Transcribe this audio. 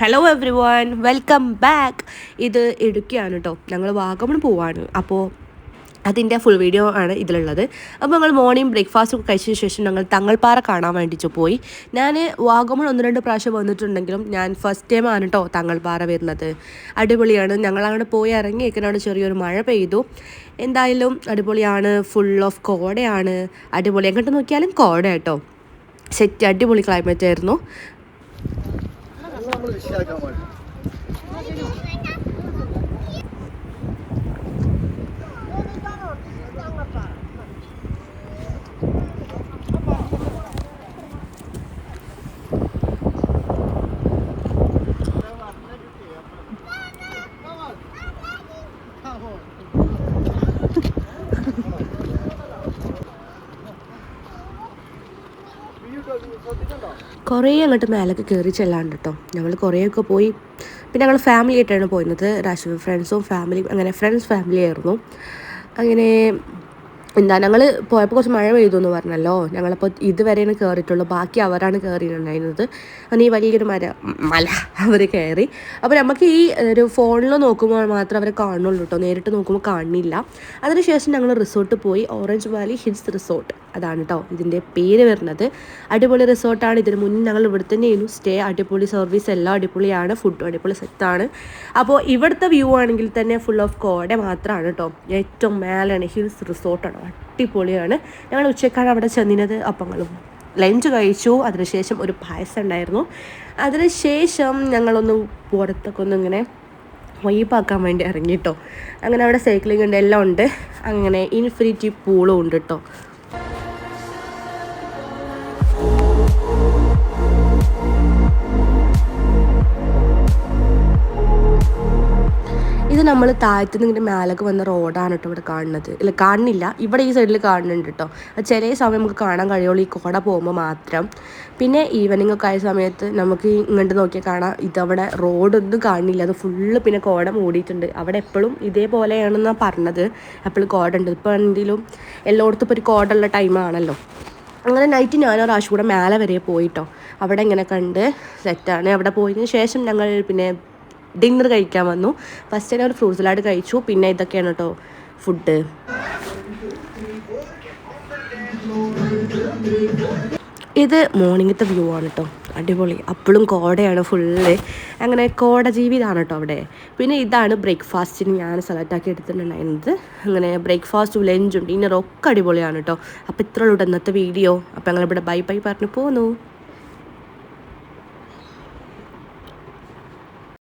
Hello everyone welcome back ഇത് ഇടുക്കിയാണ് കേട്ടോ ഞങ്ങൾ വാഗമൺ പോവാണ്. അപ്പോൾ അതിന്റെ ഫുൾ വീഡിയോ ആണ് ഇതിലുള്ളത്. അപ്പോൾ ഞങ്ങൾ മോർണിംഗ് ബ്രേക്ക്ഫാസ്റ്റ് ഒക്കെ കഴിച്ചതിന് ശേഷം ഞങ്ങൾ തങ്ങൾപ്പാറ കാണാൻ വേണ്ടിയിട്ട് പോയി. ഞാൻ വാഗമൺ ഒന്ന് രണ്ട് പ്രാവശ്യം വന്നിട്ടുണ്ടെങ്കിലും ഞാൻ ഫസ്റ്റ് ടൈം ആണ് കേട്ടോ തങ്ങൾപ്പാറ വരുന്നത്. അടിപൊളിയാണ്. ഞങ്ങൾ അങ്ങോട്ട് പോയി ഇറങ്ങി ഇക്കനോട് ചെറിയൊരു മഴ പെയ്തു. എന്തായാലും അടിപൊളിയാണ്. ഫുൾ ഓഫ് കോടയാണ്. അടിപൊളി. എങ്ങോട്ട് നോക്കിയാലും കോട കേട്ടോ സെറ്റ് അടിപൊളി ക്ലൈമറ്റ് ആയിരുന്നു. നമ്മൾ വിഷയാക്കാൻ പാടില്ല കുറേ അങ്ങോട്ട് മേലൊക്കെ കയറി ചെല്ലാണ്ട് കേട്ടോ ഞങ്ങൾ കുറേയൊക്കെ പോയി. പിന്നെ ഞങ്ങൾ ഫാമിലി ആയിട്ടാണ് പോയിരുന്നത്. രാശി ഫ്രണ്ട്സും ഫാമിലി അങ്ങനെ ഫ്രണ്ട്സ് ഫാമിലി ആയിരുന്നു. അങ്ങനെ എന്താ ഞങ്ങൾ പോയപ്പോൾ കുറച്ച് മഴ പെയ്തു എന്ന് പറഞ്ഞല്ലോ. ഞങ്ങളപ്പോൾ ഇതുവരെയാണ് കയറിയിട്ടുള്ളൂ ബാക്കി അവരാണ് കയറിയിട്ടുണ്ടായിരുന്നത് അന്ന് ഈ വലിയൊരു മര മല അവർ കയറി അപ്പോൾ നമുക്ക് ഈ ഒരു ഫോണിൽ നോക്കുമ്പോൾ മാത്രം അവരെ കാണുള്ളൂ കേട്ടോ നേരിട്ട് നോക്കുമ്പോൾ കാണില്ല. അതിനുശേഷം ഞങ്ങൾ റിസോർട്ട് പോയി. Orange valley hills resort. അതാണ് കേട്ടോ ഇതിന്റെ പേര് വരുന്നത്. അടിപൊളി റിസോർട്ടാണ്. ഇതിന് മുന്നേ ഞങ്ങൾ ഇവിടെ തന്നെയായിരുന്നു. സ്റ്റേ അടിപൊളി സർവീസ് എല്ലാം അടിപൊളിയാണ്. ഫുഡും അടിപൊളി സെറ്റാണ്. അപ്പോൾ ഇവിടുത്തെ വ്യൂ ആണെങ്കിൽ തന്നെ ഫുൾ ഓഫ് കോട മാത്രമാണ് കേട്ടോ ഏറ്റവും മേലാണ് ഹിൽസ് റിസോർട്ടാണ്. അടിപൊളിയാണ്. ഞങ്ങൾ ഉച്ചക്കാണ് അവിടെ ചെന്നിനത് അപ്പങ്ങളും ലഞ്ച് കഴിച്ചു. അതിനുശേഷം ഒരു പായസം ഉണ്ടായിരുന്നു. അതിനുശേഷം ഞങ്ങളൊന്ന് പുറത്തൊക്കെ ഒന്ന് ഇങ്ങനെ വൈപ്പാക്കാൻ വേണ്ടി ഇറങ്ങി കേട്ടോ അങ്ങനെ അവിടെ സൈക്ലിംഗ് ഉണ്ട് എല്ലാം ഉണ്ട്. അങ്ങനെ ഇൻഫിനിറ്റി പൂളും ഉണ്ട് കേട്ടോ നമ്മൾ താഴത്തു നിന്ന് ഇങ്ങനെ മേലേക്ക് വന്ന റോഡാണ് കേട്ടോ ഇവിടെ കാണുന്നത്. ഇല്ല കാണുന്നില്ല. ഇവിടെ ഈ സൈഡിൽ കാണുന്നുണ്ട് കേട്ടോ. ചില സമയം നമുക്ക് കാണാൻ കഴിയുള്ളൂ ഈ കോട പോകുമ്പോൾ മാത്രം. പിന്നെ ഈവനിങ് ഒക്കെ ആയ സമയത്ത് നമുക്ക് ഇങ്ങോട്ട് നോക്കിയാൽ കാണാം. ഇതവിടെ റോഡൊന്നും കാണുന്നില്ല. അത് ഫുള്ള് പിന്നെ കോട മൂടിയിട്ടുണ്ട്. അവിടെ എപ്പോഴും ഇതേപോലെയാണെന്നാണ് പറഞ്ഞത്. എപ്പോഴും കോട ഉണ്ട്. ഇപ്പോൾ എന്തെങ്കിലും എല്ലായിടത്തും ഇപ്പോൾ ഒരു കോടുള്ള ടൈമാണല്ലോ അങ്ങനെ നൈറ്റ് ഞാൻ ഒരാഴ്ച കൂടെ മേലെ വരെ പോയിട്ടോ അവിടെ ഇങ്ങനെ കണ്ട് സെറ്റാണ് അവിടെ പോയതിന് ശേഷം ഞങ്ങൾ പിന്നെ ഡിന്നർ കഴിക്കാൻ വന്നു. ഫസ്റ്റ് തന്നെ ഒരു ഫ്രൂട്ട് സലാഡ് കഴിച്ചു. പിന്നെ ഇതൊക്കെയാണ് കേട്ടോ ഫുഡ് ഇത് മോർണിംഗത്തെ വ്യൂ ആണ് കേട്ടോ. അടിപൊളി. അപ്പോഴും കോടയാണ് ഫുള്ള് അങ്ങനെ കോട ജീവിതമാണ് കേട്ടോ അവിടെ. പിന്നെ ഇതാണ് ബ്രേക്ക്ഫാസ്റ്റിന് ഞാൻ സെലക്ട് ആക്കി എടുത്തിട്ടുണ്ടായിരുന്നത്. അങ്ങനെ ബ്രേക്ക്ഫാസ്റ്റും ലഞ്ചും ഡിന്നറും ഒക്കെ അടിപൊളിയാണ് കേട്ടോ. അപ്പോൾ ഇത്രയുള്ളൂ ഇന്നത്തെ വീഡിയോ അപ്പോൾ ഞങ്ങളിവിടെ ബൈ ബൈ പറഞ്ഞു പോന്നു.